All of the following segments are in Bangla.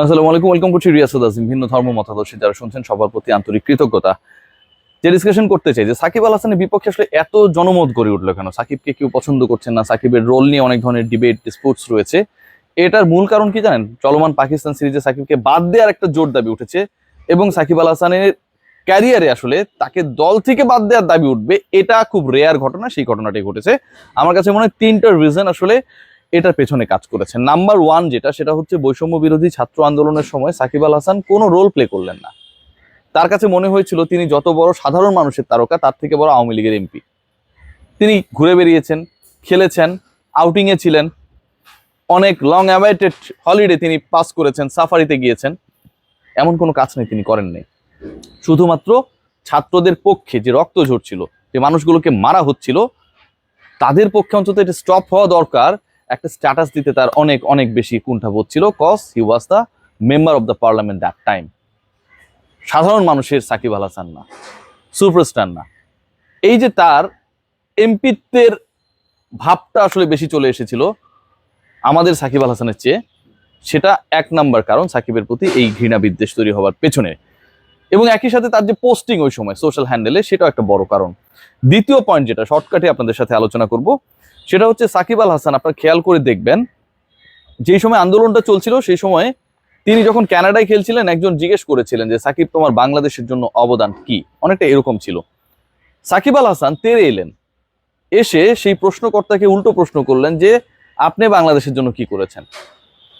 আসসালামু আলাইকুম, ওয়েলকাম করছি রিয়াসুদ আজিম ভিন্ন ধর্ম, মতাদর্শী। যারা শুনছেন, সবার প্রতি আন্তরিক কৃতজ্ঞতা। যে ডিসকাশন করতে চাই, যে সাকিব আল হাসানের বিপক্ষে আসলে এত জনমত গড়ে উঠল কেন? সাকিবকে কেউ পছন্দ করছেন না, সাকিবের রোল নিয়ে অনেক ধরনের ডিবেট ডিসপুটস রয়েছে। এটার মূল কারণ কি জানেন? চলমান পাকিস্তান সিরিজে সাকিবকে বাদ দেওয়ার একটা জোর দাবি উঠেছে এবং সাকিব আল হাসানের ক্যারিয়ারে আসলে তাকে দল থেকে বাদ দেওয়ার দাবি উঠবে। এটা খুব রেয়ার ঘটনা, সেই ঘটনাটি ঘটেছে। আমার কাছে মনে হয় তিনটা রিজন আসলে এটার পেছনে কাজ করেছে নাম্বার ওয়ান যেটা, সেটা হচ্ছে বৈষম্য বিরোধী ছাত্র আন্দোলনের সময় সাকিব আল হাসান কোনো রোল প্লে করলেন না। তার কাছে মনে হয়েছিল তিনি যত বড় সাধারণ মানুষের তারকা, তার থেকে বড় আওয়ামী লীগের এমপি। তিনি ঘুরে বেরিয়েছেন, খেলেছেন আউটিংয়ে ছিলেন। অনেক লং অ্যাওয়েটেড হলিডে তিনি পাস করেছেন সাফারিতে গিয়েছেন। এমন কোনো কাজ নেই, তিনি করেন নাই শুধুমাত্র ছাত্রদের পক্ষে যে রক্ত ঝরছিল, যে মানুষগুলোকে মারা হচ্ছিল, তাদের পক্ষে অন্তত এটা স্টপ হওয়া দরকার। একটা স্ট্যাটাস দিতে তার অনেক অনেক বেশি কুণ্ঠাবোধ ছিল cause he was the member of the parliament that time সাধারণ মানুষের সাকিব আল হাসান না সুপারস্টার না। এই যে তার এমপিত্বের ভাবটা আসলে বেশি চলে এসেছিল আমাদের সাকিব আল হাসানের চেয়ে, সেটা এক নাম্বার কারণ সাকিবের প্রতি এই ঘৃণা বিদ্বেষ তৈরি হওয়ার পেছনে। এবং একই সাথে তার যে পোস্টিং ওই সময় সোশ্যাল হ্যান্ডেলে সেটাও একটা বড় কারণ। দ্বিতীয় পয়েন্ট যেটা শর্টকাটে আপনাদের সাথে আলোচনা করব, সেটা হচ্ছে সাকিব আল হাসান, আপনার খেয়াল করে দেখবেন, যেই সময় আন্দোলনটা চলছিল, সেই সময় তিনি যখন কানাডায় খেলছিলেন, একজন জিজ্ঞেস করেছিলেন যে, সাকিব, তোমার বাংলাদেশের জন্য অবদান কি? অনেকটা এরকম ছিল। সাকিব আল হাসান তেরে এলেন, এসে সেই প্রশ্নকর্তাকে উল্টো প্রশ্ন করলেন যে, আপনি বাংলাদেশের জন্য কি করেছেন?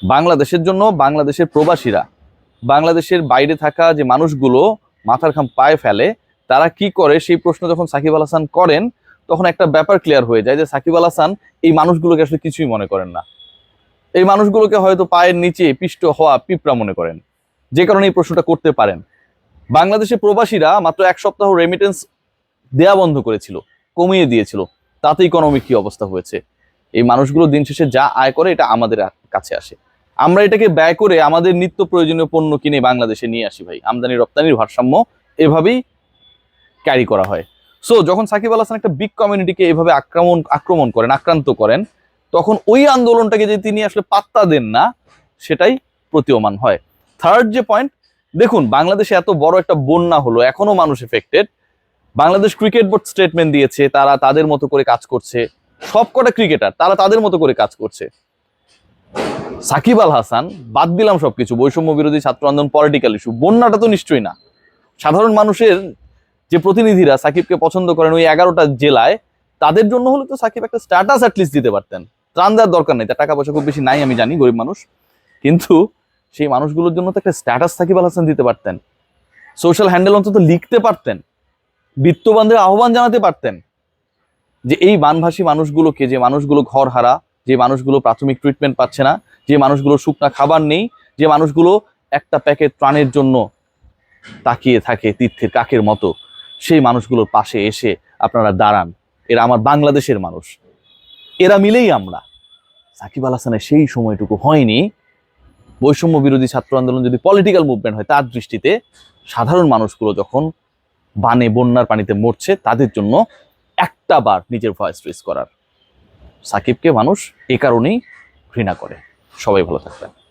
বাংলাদেশের জন্য, বাংলাদেশের প্রবাসীরা বাংলাদেশের বাইরে থাকা যে মানুষগুলো মাথার খাম পায়ে ফেলে, তারা কি করে? সেই প্রশ্ন যখন সাকিব আল হাসান করেন, তখন একটা ব্যাপার ক্লিয়ার হয়ে যায় যে সাকিব আল হাসান এই মানুষগুলোকে আসলে কিছুই মনে করেন না। এই মানুষগুলোকে হয়তো পায়ের নিচে পিষ্ট হওয়া পিঁপড়া মনে করেন। যে কারণে এই প্রশ্নটা করতে পারেন। বাংলাদেশের প্রবাসীরা মাত্র এক সপ্তাহ রেমিটেন্স দেয়া বন্ধ করেছিল, কমিয়ে দিয়েছিল। তাতে ইকোনমিক কি অবস্থা হয়েছে? এই মানুষগুলো দিন শেষে যা আয় করে, এটা আমাদের কাছে আসে। আমরা এটাকে ব্যয় করে আমাদের নিত্য প্রয়োজনীয় পণ্য কিনে বাংলাদেশে নিয়ে আসি ভাই। আমদানি, রপ্তানির ভারসাম্য এভাবেই ক্যারি করা হয়। সো যখন সাকিব আল হাসান একটা বিগ কমিউনিটিকে এভাবে আক্রমণ আক্রমণ করেন, আক্রান্ত করেন, তখন ওই আন্দোলনটাকে যে তিনি আসলে পাত্তা দেন না, সেটাই প্রতীয়মান হয়। থার্ড যে পয়েন্ট দেখুন, বাংলাদেশে এত বড় একটা বন্যা হলো, এখনও মানুষ affected Bangladesh cricket board statement দিয়েছে, তারা তাদের মতো করে কাজ করছে। সবকটা ক্রিকেটার তারা তাদের মতো করে কাজ করছে। সাকিব আল হাসান, বাদ দিলাম সবকিছু, বৈষম্য বিরোধী ছাত্র আন্দোলন পলিটিক্যাল ইস্যু বন্যাটা তো নিশ্চয়ই না। সাধারণ মানুষের যে প্রতিনিধিরা সাকিবকে পছন্দ করেন ওই এগারোটা জেলায়, তাদের জন্য হলে তো সাকিব একটা স্ট্যাটাস অ্যাটলিস্ট দিতে পারতেন। ত্রাণ দেওয়ার দরকার নেই, তার টাকা পয়সা খুব বেশি নাই আমি জানি, গরিব মানুষ। কিন্তু সেই মানুষগুলোর জন্য তো একটা স্ট্যাটাস সাকিব আল হাসান দিতে পারতেন। সোশ্যাল হ্যান্ডেল অন্তত লিখতে পারতেন, বিত্তবানদের আহ্বান জানাতে পারতেন যে এই বানভাসী মানুষগুলোকে, যে মানুষগুলো ঘর হারা যে মানুষগুলো প্রাথমিক ট্রিটমেন্ট পাচ্ছে না, যে মানুষগুলো শুকনা খাবার নেই, যে মানুষগুলো একটা প্যাকেট ত্রাণের জন্য তাকিয়ে থাকে তীর্থের কাকের মতো, সেই মানুষগুলোর পাশে এসে আপনারা দাঁড়ান। এরা আমার বাংলাদেশের মানুষ। এরা মিলেই আমরা। সাকিব আল হাসানের সেই সময়টুকু হয়নি। বৈষম্য বিরোধী ছাত্র আন্দোলন যদি পলিটিক্যাল মুভমেন্ট হয়, তার দৃষ্টিতে সাধারণ মানুষগুলো যখন বানে বন্যার পানিতে মরছে, তাদের জন্য একটা বার নিজের ভয়েস রেস করার। সাকিবকে মানুষ এ কারণেই ঘৃণা করে। সবাই ভালো থাকবেন।